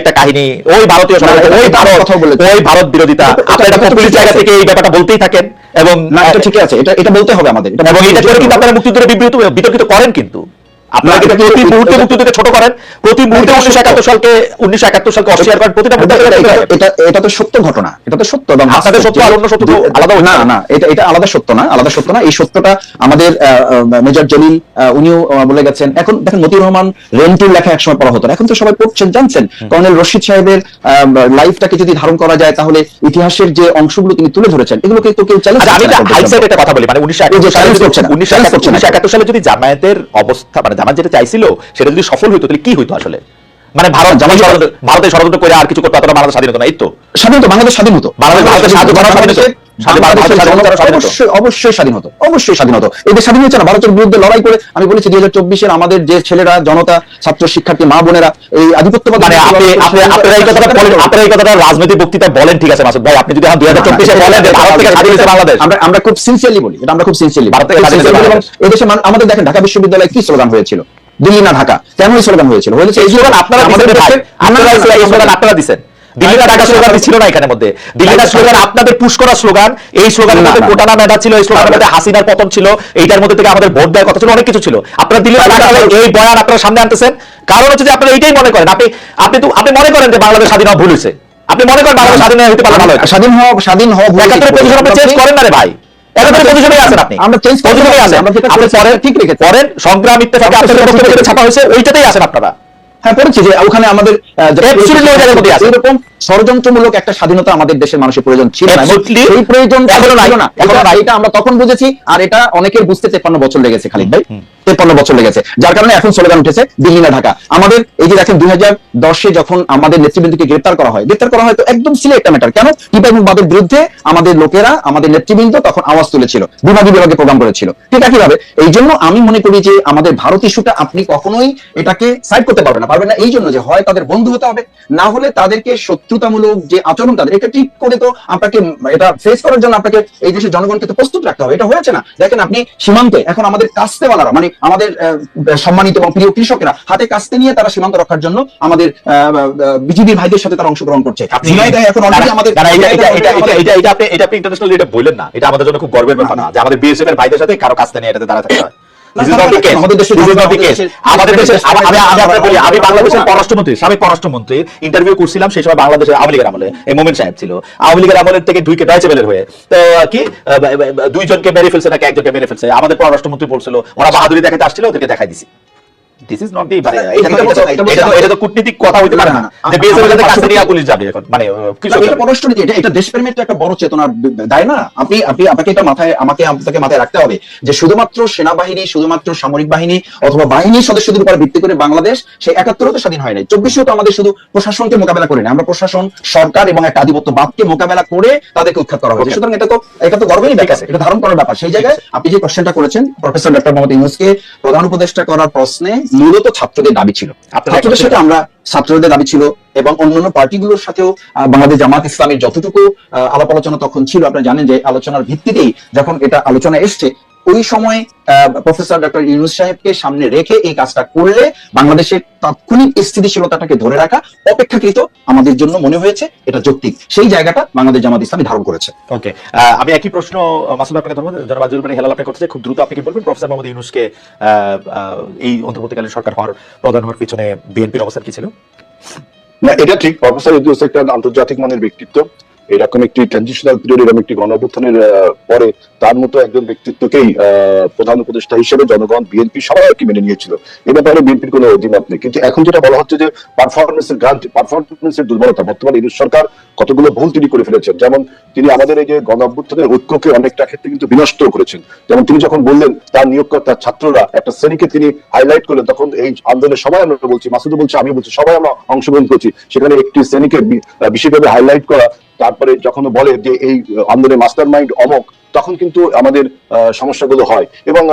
একটা কাহিনী ওই ভারতীয় ওই ভারত ওই ভারত বিরোধিতা। আপনার জায়গা থেকে এই ব্যাপারটা বলতেই থাকেন এবং না এটা ঠিকই আছে। এটা এটা বলতে হবে আমাদের। এবং এটা করে কিন্তু আপনারা মুক্তিযুদ্ধের বিবৃত বিতর্কিত করেন কিন্তু। আপনারা না, কিন্তু প্রতি মুহূর্তে মুক্তিযুদ্ধকে ছোট করেন প্রতি মুহূর্তে উনিশশো একাত্তর সালকে উনিশশো একাত্তর সালকে অস্বীকার করেন প্রতিটা মুহূর্তে এটা- এটা- এটা- এটা এটা তো সত্য ঘটনা এটা তো সত্য এবং আপনাদের সত্য আর অন্য সত্য আলাদা না না। না এটা এটা আলাদা সত্য না আলাদা সত্য না এই সত্যটা আমাদের মেজর জলিল আহ, উনিও বলে গেছেন। এখন দেখেন মতিউর রহমান রেন্টুর লেখা একসময় পড়া হতো এখন তো সবাই পড়ছেন জানছেন। কর্নেল রশিদ সাহেবের লাইফটাকে যদি ধারণ করা যায় তাহলে ইতিহাসের যে অংশগুলো তিনি তুলে ধরেছেন এগুলোকে তো কেউ চ্যালেঞ্জ আমি হাইসাইড একটা কথা বলি মানে উনিশশো উনিশশো। একাত্তর সালে যদি জামায়াতের অবস্থা মানে জামাত যেটা চাইছিল সেটা যদি সফল হইতো তাহলে কি হইতো আসলে? মানে ভারত জামাত ভারতের ষড়যন্ত্র করে আর কিছু করতে পারতো না বাংলাদেশ স্বাধীনতা না এই তো? স্বাধীনতা বাংলাদেশ স্বাধীন হতো। বাংলাদেশ- বাংলাদেশ স্বাধীন করা স্বাধীন হতো। স্বাধীন- বাংলাদেশের বাংলাদেশ স্বাধীন করা স্বাধীন হতো। অবশ্যই অবশ্যই স্বাধীন হতো অবশ্যই স্বাধীন হতো। এদের স্বাধীন হয়েছে না ভারতের বিরুদ্ধে লড়াই করে আমি বলেছি দুই হাজার চব্বিশের আমাদের যে ছেলেরা জনতা ছাত্র শিক্ষার্থী মা বোনেরা এই আধিপত্যবাদ মানে আপনি আপনি আপনারা এই কথাটা বলেন আপনারা এই কথাটা রাজনৈতিক বক্তৃতায় বলেন ঠিক আছে মাসুদ ভাই। আপনি যদি দুই হাজার চব্বিশে বলেন ভারত থেকে স্বাধীন হয়েছে বাংলাদেশ। আমরা আমরা খুব সিনসিয়ারলি বলি এটা আমরা খুব সিনসিয়ারলি ভারত থেকে স্বাধীন হয়েছে এদেশে আমাদের দেখেন ঢাকা বিশ্ববিদ্যালয়ে কি স্লোগান হয়েছিল? দিল্লি না ঢাকা। কেন এই স্লোগান হয়েছিল? হয়েছে এই স্লোগান আপনারা আপনারা আপনারা দিচ্ছেন। দিল্লি না স্লোগান ছিল না এখানের মধ্যে। দিল্লি স্লোগান আপনাদের পুশ করা স্লোগান এই স্লোগানের মধ্যে কোটানা মেধা ছিল এই স্লোগানের মধ্যে হাসিনার পতন ছিল এইটার মধ্যে থেকে আমাদের ভোট দেওয়ার কথা ছিল অনেক কিছু ছিল। আপনারা দিল্লি না এই বয়ান আপনারা সামনে আনতেছেন। কারণ হচ্ছে যে আপনারা এইটাই মনে করেন। আপনি আপনি তো আপনি মনে করেন যে বাংলাদেশ স্বাধীন হওয়া ভুল হয়েছে। আপনি মনে করেন বাংলাদেশ স্বাধীন হতে পারলে ভালো স্বাধীন হওয়া স্বাধীন হওয়া একাত্তরের পজিশন আপনি চেঞ্জ করেন না রে ভাই। সংগ্রাম ইত্তেফাকে আপনাদের বক্তব্য ছাপা হয়েছে ওইটাতেই আছেন আপনারা। হ্যাঁ পড়েছি যে ওখানে আমাদের। এইরকম ষড়যন্ত্রমূলক একটা স্বাধীনতা আমাদের দেশের মানুষের প্রয়োজন ছিল না। এই প্রয়োজন। ছিল না। এটা- আমরা তখন বুঝেছি আর এটা অনেকের বুঝতে তেপান্ন বছর লেগেছে খালিদ ভাই। তেপান্ন বছর লেগেছে। যার কারণে এখন স্লোগান উঠেছে দিল্লি না ঢাকা। আমাদের এই যে দেখেন দুই হাজার দশে যখন আমাদের নেতৃবৃন্দকে গ্রেপ্তার করা হয় গ্রেপ্তার করা হয় তো একদম সিলে একটা ম্যাটার কেন? টিপা এবং বাদের বিরুদ্ধে আমাদের লোকেরা আমাদের নেতৃবৃন্দ তখন আওয়াজ তুলেছিল বিভাগী বিভাগে প্রোগ্রাম করেছিল। ঠিক একইভাবে এই জন্য আমি মনে করি যে আমাদের ভারত ইস্যুটা আপনি কখনোই এটাকে সাইড করতে পারবেন না। পারবেন না এই জন্য যে হয় তাদের বন্ধু হতে হবে না হলে তাদেরকে শত্রুতামূলক যে আচরণ তাদের এটা ঠিক করে তো আপনাকে এটা ফেস করার জন্য আপনাকে এই দেশের জনগণকে তো প্রস্তুত রাখতে হবে এটা হয়েছে না দেখেন আপনি সীমান্তে এখন আমাদের কাস্তেওয়ালারা মানে আমাদের সম্মানিত এবং প্রিয় কৃষকেরা হাতে কাস্তে নিয়ে তারা সীমান্ত রক্ষার জন্য আমাদের বিজিবি ভাইদের সাথে তারা অংশগ্রহণ করছে এখন আমাদের এটা- এটা- এটা- এটা- আপনি- এটা আপনি international এটা বললেন না। এটা আমাদের জন্য খুব গর্বের ব্যাপার না। যে আমাদের বিএসএফ এর ভাইদের সাথে কারও কাছ থেকে নিয়ে এটাতে দাঁড়াতে হয়। আমাদের আমি আমি- বাংলাদেশের পররাষ্ট্রমন্ত্রী সাবেক ইন্টারভিউ করছিলাম সেই সময় বাংলাদেশের আওয়ামী লীগের আমলে এই মোমেন সাহেব ছিল। আওয়ামী লীগের আমলের থেকে দুইকে ডয়চে বেলের হয়ে তো কি আহ, বা- বা- বা- দুইজনকে মেরে ফেলছে নাকি একজনকে মেরে ফেলছে? আমাদের পররাষ্ট্রমন্ত্রী বলছিল ওরা বাহাদুরি দেখাতে আসছিল ওদেরকে দেখাই দিছি। দিস ইজ নট দি মানে এটা- এটা তো- কূটনীতিক কথা হইতে পারে না। যে বিএসএফ এর কাছে নিয়ে পুলিশ যাবে। এখন মানে কৃষক এটা। পররাষ্ট্রনীতি এটা এটা দেশপ্রেমের তো একটা বড় চেতনার দায় না? আপনি আপনি আপনাকে এটা মাথায় আমাকে আপনাকে মাথায় রাখতে হবে যে শুধুমাত্র সেনাবাহিনী শুধুমাত্র সামরিক বাহিনী অথবা বাহিনীর সদস্যদের উপর ভিত্তি করে বাংলাদেশ সেই একাত্তরও তো স্বাধীন হয় নাই। চব্বিশেও তো আমাদের শুধু প্রশাসনকে মোকাবেলা করে না আমরা প্রশাসন সরকার এবং একটা আধিপত্যবাদকে মোকাবেলা করে তাদেরকে উৎখাত করা হয়েছে। সুতরাং এটা তো এটা তো গর্বেরই ব্যাপার। এটা ধারণ করার ব্যাপার। সেই জায়গায় আপনি যে কোশ্চেনটা করেছেন প্রফেসর ডক্টর মোহাম্মদ ইউনুসকে প্রধান উপদেষ্টা করার প্রশ্নে মূলত ছাত্রদের দাবি ছিল। আপনারা ছাত্রদের সাথে আমরা ছাত্রদের দাবি ছিল এবং অন্যান্য পার্টিগুলোর সাথেও বাংলাদেশ জামাত ইসলামের যতটুকু আহ, আলাপ আলোচনা তখন ছিল আপনারা জানেন যে আলোচনার ভিত্তিতেই যখন এটা আলোচনা এসছে ওই সময় প্রফেসর ডক্টর ইউনুস সাহেবকে সামনে রেখে এই কাজটা করলে বাংলাদেশের তাৎক্ষণিক স্থিতিশীলতাটাকে ধরে রাখা অপেক্ষাকৃত আমাদের জন্য মনে হয়েছে এটা যৌক্তিক। সেই জায়গাটা বাংলাদেশ জামাত ইসলামী ধারণ করেছে। ওকে আমি একই প্রশ্ন মাসুদ আপনাকে ধন্যবাদ। জনাব আজিজুল বাড়ি হেলাল আপনি করতে খুব দ্রুত আপনি কি বলবেন? প্রফেসর মোহাম্মদ ইউনুসকে এই অন্তর্বর্তীকালীন সরকার হওয়ার প্রধান হওয়ার পিছনে বিএনপির অবস্থান কি ছিল? না এটা ঠিক। প্রফেসর ইউনুস একটা আন্তর্জাতিক মানের ব্যক্তিত্ব। এরকম একটি ট্রানজিশনাল পিরিয়ড এরকম একটি গণঅভ্যুত্থানের পরে তার মতো একজন ব্যক্তিত্বকেই প্রধান উপদেষ্টা হিসেবে জনগণ, বিএনপি সবাই আর কি মেনে নিয়েছিল। এ ব্যাপারে বিএনপির কোনো অধিমত নেই। কিন্তু এখন যেটা বলা হচ্ছে যে পারফরমেন্সের গ্রান্ট পারফরমেন্সের দুর্বলতা। বর্তমানে ইউনুস সরকার কতগুলো ভুল তিনি করে ফেলেছেন। যেমন তিনি আমাদের এই যে গণ অভ্যুত্থানের ঐক্যকে অনেকটা ক্ষেত্রে কিন্তু বিনষ্ট করেছেন। যেমন তিনি যখন বললেন, তার নিয়োগকর্তা ছাত্ররা একটা শ্রেণীকে তিনি হাইলাইট করলেন, তখন এই আন্দোলনের সবাই আমরা বলছি, মাসুদও বলছে আমি বলছি, সবাই আমরা অংশগ্রহণ করছি। সেখানে একটি শ্রেণীকে বিশেষভাবে হাইলাইট করা তারপরে যখন বলে যে এই আন্দোলনের মাস্টার মাইন্ড অমক, তখন কিন্তু আমাদের সমস্যাগুলো হয়। এবং